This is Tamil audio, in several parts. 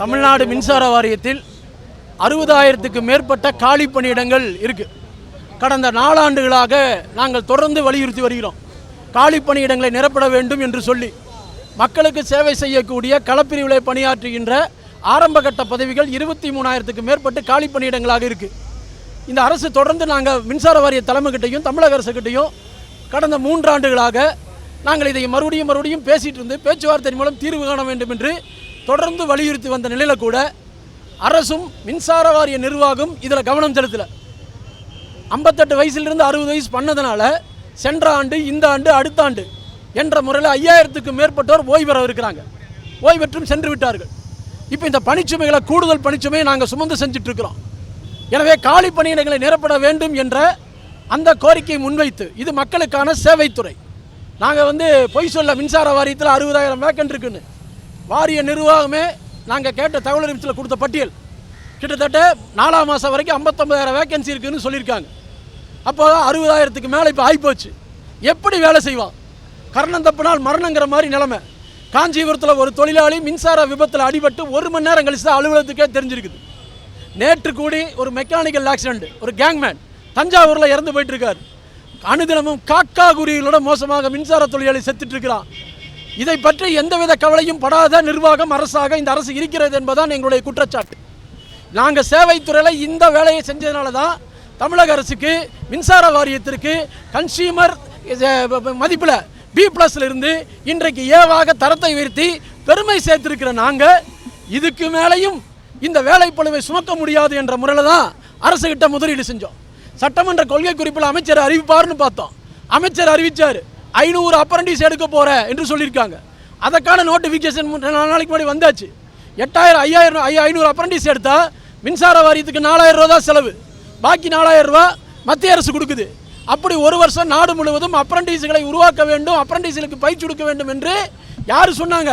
தமிழ்நாடு மின்சார வாரியத்தில் அறுபதாயிரத்துக்கு மேற்பட்ட காலி பணியிடங்கள் இருக்கு. கடந்த நாலாண்டுகளாக நாங்கள் தொடர்ந்து வலியுறுத்தி வருகிறோம். காலி பணியிடங்களை நிரப்பட வேண்டும் என்று சொல்லி மக்களுக்கு சேவை செய்யக்கூடிய களப்பிரிவிலை பணியாற்றுகின்ற ஆரம்பகட்ட பதவிகள் இருபத்தி மூணாயிரத்துக்கு மேற்பட்டு காலி பணியிடங்களாக இருக்கு. இந்த அரசு தொடர்ந்து நாங்கள் மின்சார வாரிய தலைமைகிட்டையும் தமிழக அரசுகிட்டையும் கடந்த மூன்றாண்டுகளாக நாங்கள் இதை மறுபடியும் மறுபடியும் பேசிட்டு இருந்து பேச்சுவார்த்தை மூலம் தீர்வு காண வேண்டும் என்று தொடர்ந்து வலியுறுத்தி வந்த நிலையில் கூட அரசும் மின்சார வாரிய நிர்வாகம் இதில் கவனம் செலுத்தலை. ஐம்பத்தெட்டு வயசுலேருந்து அறுபது வயசு பண்ணதுனால சென்ற ஆண்டு இந்த ஆண்டு அடுத்த ஆண்டு என்ற முறையில் ஐயாயிரத்துக்கு மேற்பட்டோர் ஓய்வு பெற இருக்கிறாங்க. ஓய்வு பெற்றும் சென்று விட்டார்கள். இப்போ இந்த பணிச்சுமைகளை கூடுதல் பணிச்சுமையை நாங்கள் சுமந்து செஞ்சிட்ருக்கிறோம் எனவே காலி பணியிடங்களை நிரப்பட வேண்டும் என்ற அந்த கோரிக்கையை முன்வைத்து இது மக்களுக்கான சேவைத்துறை. நாங்கள் வந்து பொய் சொல்ல மின்சார வாரியத்தில் அறுபதாயிரம் வேக்கன் இருக்குன்னு. வாரிய நிர்வாகமே நாங்கள் கேட்ட தகவல் அறிவிச்சில் கொடுத்த பட்டியல். கிட்டத்தட்ட நாலாம் மாதம் வரைக்கும் ஐம்பத்தொம்பதாயிரம் வேக்கன்சி இருக்குதுன்னு சொல்லியிருக்காங்க. அப்போ அறுபதாயிரத்துக்கு மேலே இப்போ ஆகிப்போச்சு எப்படி வேலை செய்வான்? கர்ணம் தப்புனால் மரணங்கிற மாதிரி நிலமை. காஞ்சிபுரத்தில் ஒரு தொழிலாளி மின்சார விபத்தில் அடிபட்டு ஒரு மணி நேரம் கழிச்சு தான் அலுவலகத்துக்கே தெரிஞ்சிருக்குது. நேற்று கூடி ஒரு மெக்கானிக்கல் ஆக்சிடென்ட் ஒரு கேங்மேன் தஞ்சாவூரில் இறந்து போயிட்டுருக்கார் அனுதினமும் காக்கா குருவிகளோட மோசமாக மின்சார தொழிலாளி செத்துட்டு இருக்கிறான். இதை பற்றி எந்தவித கவலையும் படாத நிர்வாகம் அரசாக இந்த அரசு இருக்கிறது என்பதுதான் எங்களுடைய குற்றச்சாட்டு. நாங்கள் சேவைத்துறையில் இந்த வேலையை செஞ்சதுனால தான் தமிழக அரசுக்கு மின்சார வாரியத்திற்கு கன்சியூமர் மதிப்பில் பி ப்ளஸ்ல இருந்து இன்றைக்கு ஏவாக தரத்தை உயர்த்தி பெருமை சேர்த்திருக்கிற நாங்கள் இதுக்கு மேலேயும் இந்த வேலைப்பழுவை சுமக்க முடியாது என்ற முறையில் தான் அரசுகிட்ட முதலீடு செஞ்சோம். சட்டமன்ற கொள்கை குறிப்பில் அமைச்சர் அறிவிப்பார்னு பார்த்தோம். அமைச்சர் அறிவிச்சார். ஐநூறு அப்ரண்டிஸ் எடுக்க போகிறேன் என்று சொல்லியிருக்காங்க. அதற்கான நோட்டிஃபிகேஷன் நாலு நாளைக்கு முன்னாடி வந்தாச்சு. எட்டாயிரம் ஐயாயிரம் ஐயா ஐநூறு அப்ரண்டிஸ் எடுத்தால் மின்சார வாரியத்துக்கு நாலாயிரம் ரூபா தான் செலவு. பாக்கி நாலாயிரம் ரூபா மத்திய அரசு கொடுக்குது. அப்படி ஒரு வருஷம் நாடு முழுவதும் அப்ரண்டிஸ்களை உருவாக்க வேண்டும் அப்ரண்டிஸ்களுக்கு பயிற்சி கொடுக்க வேண்டும் என்று யார் சொன்னாங்க?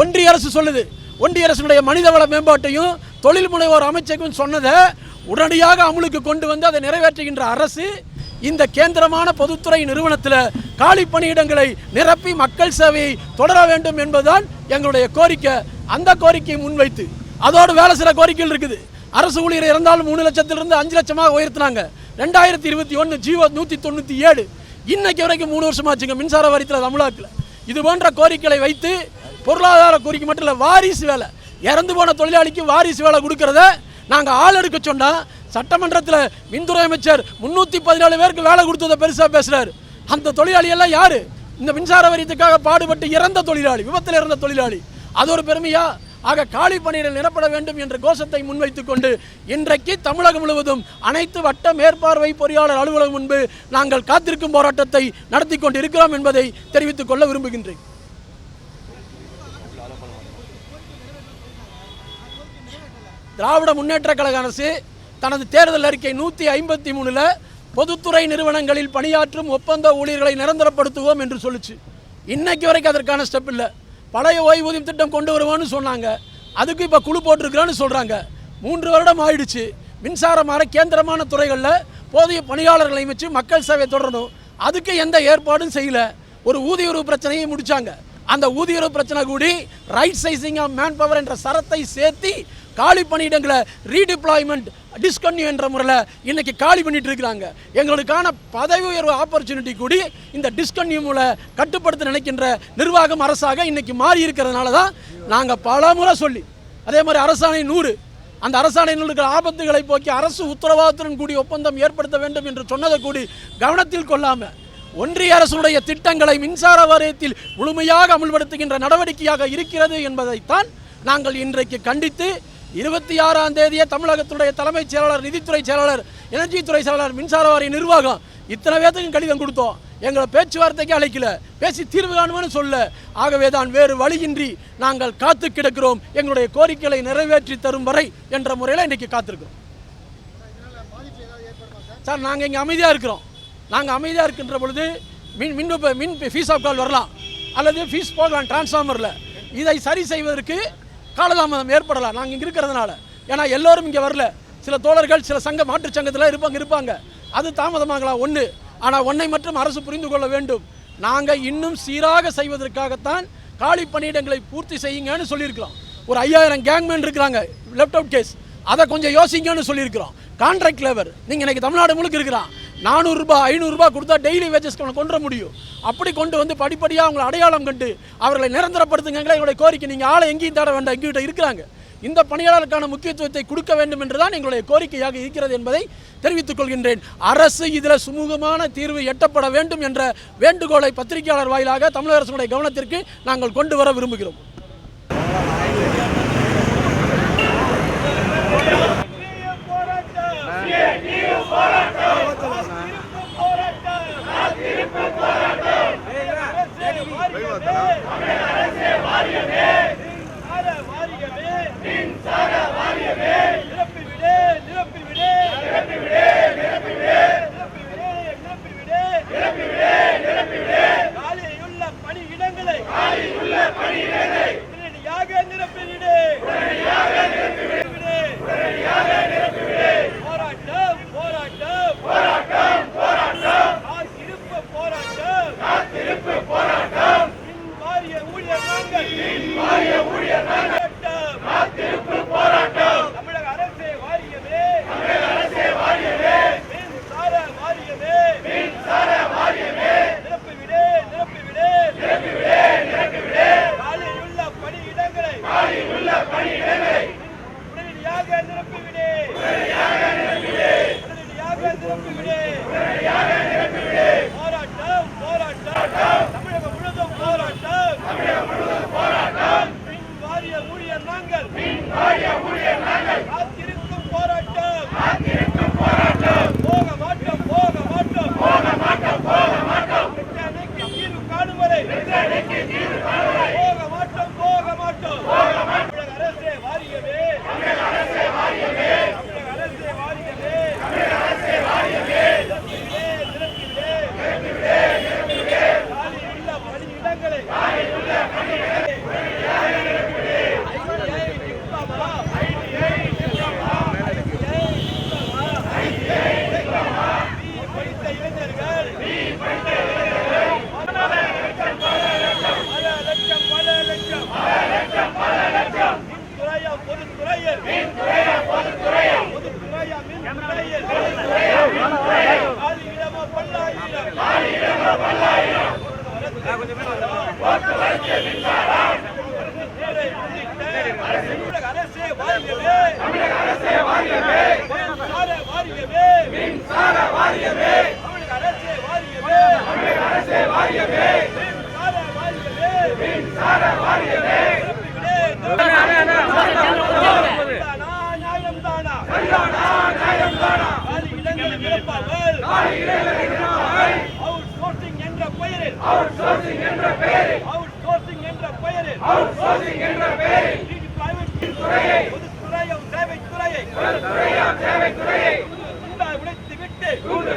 ஒன்றிய அரசு சொல்லுது. ஒன்றிய அரசுடைய மனிதவள மேம்பாட்டையும் தொழில் முனைவோர் அமைச்சகம் சொன்னதை உடனடியாக அமலுக்கு கொண்டு வந்து அதை நிறைவேற்றுகின்ற அரசு இந்த கேந்திரமான பொதுத்துறை நிறுவனத்தில் காலி பணியிடங்களை நிரப்பி மக்கள் சேவையை தொடர வேண்டும் என்பதுதான் எங்களுடைய கோரிக்கை. அந்த கோரிக்கையை முன்வைத்து அதோடு வேலை சில கோரிக்கைகள் இருக்குது. அரசு ஊழியர் இறந்தாலும் மூணு லட்சத்திலிருந்து அஞ்சு லட்சமாக உயர்த்தினாங்க. ரெண்டாயிரத்தி இருபத்தி ஒன்று ஜீவோ நூற்றி தொண்ணூற்றி ஏழு. இன்னைக்கு வரைக்கும் மூணு வருஷமாச்சுங்க மின்சார வாரியத்தில் தமிழகத்தில் இது போன்ற கோரிக்கைகளை வைத்து பொருளாதார கோரிக்கை மட்டும் இல்லை வாரிசு வேலை. இறந்து போன தொழிலாளிக்கு வாரிசு வேலை கொடுக்கறத நாங்கள் ஆள் எடுக்க சொன்னால் சட்டமன்றத்தில் மின்துறை அமைச்சர் முன்னூற்றி பதினாலு பேருக்கு வேலை கொடுத்ததை பெருசாக பேசுகிறார் அந்த தொழிலாளி எல்லாம் யார்? இந்த மின்சார வரியத்துக்காக பாடுபட்டு இறந்த தொழிலாளி விபத்தில் இறந்த தொழிலாளி. அது ஒரு பெருமையா? ஆக காலி பணியிடங்கள் நிரப்பட வேண்டும் என்ற கோஷத்தை முன்வைத்துக் கொண்டு இன்றைக்கு தமிழகம் முழுவதும் அனைத்து வட்ட மேற்பார்வை பொறியாளர் அலுவலகம் முன்பு நாங்கள் காத்திருக்கும் போராட்டத்தை நடத்தி கொண்டு இருக்கிறோம் என்பதை தெரிவித்துக் கொள்ள விரும்புகின்றேன். திராவிட முன்னேற்ற கழக அரசு தனது தேர்தல் அறிக்கை நூற்றி ஐம்பத்தி மூணில் பொதுத்துறை நிறுவனங்களில் பணியாற்றும் ஒப்பந்த ஊழியர்களை நிரந்தரப்படுத்துவோம் என்று சொல்லுச்சு. இன்னைக்கு வரைக்கும் அதற்கான ஸ்டெப் இல்லை. பழைய ஓய்வூதியம் திட்டம் கொண்டு வருவோம்னு சொன்னாங்க. அதுக்கு இப்போ குழு போட்டிருக்கிறோன்னு சொல்கிறாங்க மூன்று வருடம் ஆயிடுச்சு. மின்சாரம் மாற கேந்திரமான துறைகளில் போதிய பணியாளர்களை வச்சு மக்கள் சேவை தொடரணும். அதுக்கு எந்த ஏற்பாடும் செய்யல. ஒரு ஊதியுறவு பிரச்சனையும் முடித்தாங்க அந்த ஊதியுறவு பிரச்சனை கூடி right sizing of man power என்ற சரத்தை சேர்த்தி காலி பணியிடங்களை ரீடிப்ளாய்மெண்ட் டிஸ்கன்யூ என்ற முறையில் இன்னைக்கு காலி பண்ணிட்டு இருக்கிறாங்க. எங்களுக்கான பதவி உயர்வு ஆப்பர்ச்சுனிட்டி கூடி இந்த டிஸ்கன்யூ மூலம் கட்டுப்படுத்த நினைக்கின்ற நிர்வாகம் அரசாக இன்னைக்கு மாறி இருக்கிறதுனால தான் நாங்கள் பல முறை சொல்லி அதே மாதிரி அரசாணை நூறு அந்த அரசாணையில் இருக்கிற ஆபத்துகளை போக்கி அரசு உத்தரவாதத்துடன் கூடிய ஒப்பந்தம் ஏற்படுத்த வேண்டும் என்று சொன்னதை கூடி கவனத்தில் கொள்ளாமல் ஒன்றிய அரசுடைய திட்டங்களை மின்சார வாரியத்தில் முழுமையாக அமுல்படுத்துகின்ற நடவடிக்கையாக இருக்கிறது என்பதைத்தான் நாங்கள் இன்றைக்கு கண்டித்து இருபத்தி ஆறாம் தேதியே தமிழகத்துடைய தலைமைச் செயலாளர் நிதித்துறை செயலாளர் எனர்ஜி துறை செயலாளர் மின்சார வாரிய நிர்வாகம் இத்தனை பேர்த்துக்கும் கடிதம் கொடுத்தோம். எங்களை பேச்சுவார்த்தைக்கு அழைக்கல. பேசி தீர்வு காணும்னு சொல்ல. ஆகவே தான் வேறு வழியின்றி நாங்கள் காத்து கிடக்கிறோம். எங்களுடைய கோரிக்கைகளை நிறைவேற்றி தரும் வரை என்ற முறையில் இன்றைக்கி காத்திருக்கிறோம். சார் நாங்கள் இங்கே அமைதியாக இருக்கிறோம். நாங்கள் அமைதியாக இருக்கின்ற பொழுது மின் மின் மின் ஃபீஸ் ஆஃப் கால் வரலாம். அல்லது ஃபீஸ் போகலாம் டிரான்ஸ்ஃபார்மரில் இதை சரி செய்வதற்கு காலதாமதம் ஏற்படலாம் நாங்கள் இங்கே இருக்கிறதுனால. ஏன்னா எல்லோரும் இங்கே வரல. சில தோழர்கள் சில சங்க மாற்றுச் சங்கத்தில் இருப்பாங்க இருப்பாங்க. அது தாமதமாகலாம் ஒன்று ஆனால் ஒன்றை மட்டும் அரசு புரிந்து கொள்ள வேண்டும். நாங்கள் இன்னும் சீராக செய்வதற்காகத்தான் காலி பணியிடங்களை பூர்த்தி செய்யுங்கன்னு சொல்லியிருக்கிறோம். ஒரு ஐயாயிரம் கேங்மேன் இருக்கிறாங்க லெஃப்ட் அவுட் கேஸ் அதை கொஞ்சம் யோசிங்கன்னு சொல்லியிருக்கிறோம். கான்ட்ராக்ட் லேபர் நீங்கள் இன்றைக்கி தமிழ்நாடு முழுக்க இருக்கிறான். நானூறுரூபா ஐநூறுரூபா கொடுத்தா டெய்லி வேஜஸ் கொண்டு வர முடியும். அப்படி கொண்டு வந்து படிப்படியாக அவங்களை அடையாளம் கண்டு அவர்களை நிரந்தரப்படுத்துங்கிற எங்களுடைய கோரிக்கை நீங்கள் ஆளை எங்கேயும் தேட வேண்டாம் எங்ககிட்ட இருக்கிறாங்க. இந்த பணியாளருக்கான முக்கியத்துவத்தை கொடுக்க வேண்டும் என்றுதான் எங்களுடைய கோரிக்கையாக இருக்கிறது என்பதை தெரிவித்துக் கொள்கின்றேன். அரசு இதில் சுமூகமான தீர்வு எட்டப்பட வேண்டும் என்ற வேண்டுகோளை பத்திரிகையாளர் வாயிலாக தமிழக அரசுடைய கவனத்திற்கு நாங்கள் கொண்டு வர விரும்புகிறோம். காலியுள்ள பணியிடங்களை உடனடியாக நிரப்பிவிடு போராட்டம்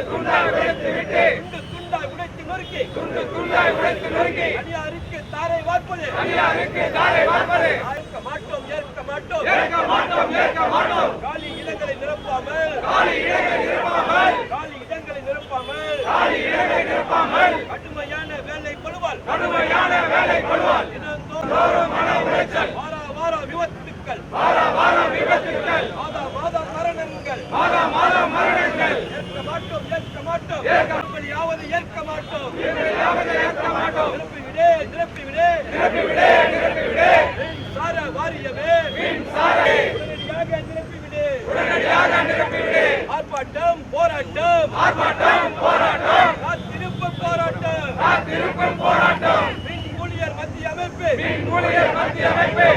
துண்டாய் உடைத்து விட்டு துண்டு துண்டாய் உடைத்து நொறுக்கி தாரை வார்ப்பது ஏற்க மாட்டோம் ஏற்க மாட்டோம். காலி இடங்களை நிரப்பாமல். காலி இடங்களை நிரப்பாமல். கடுமையான வேலை பழுவால் தினந்தோறும் வாரா வாரா விபத்துக்கள். மாதா மாதா மரணங்கள். ஏற்க மாட்டோம் ஏற்க மாட்டோம். யாவது ஏற்க மாட்டோம். நிரப்பிவிடு நிரப்பிவிடு மின்சார வாரியமே உடனடியாக நிரப்பிவிடு. ஆர்ப்பாட்டம் போராட்டம். காத்திருப்பு போராட்டம். மின் ஊழியர் மத்திய அமைப்பு. CITU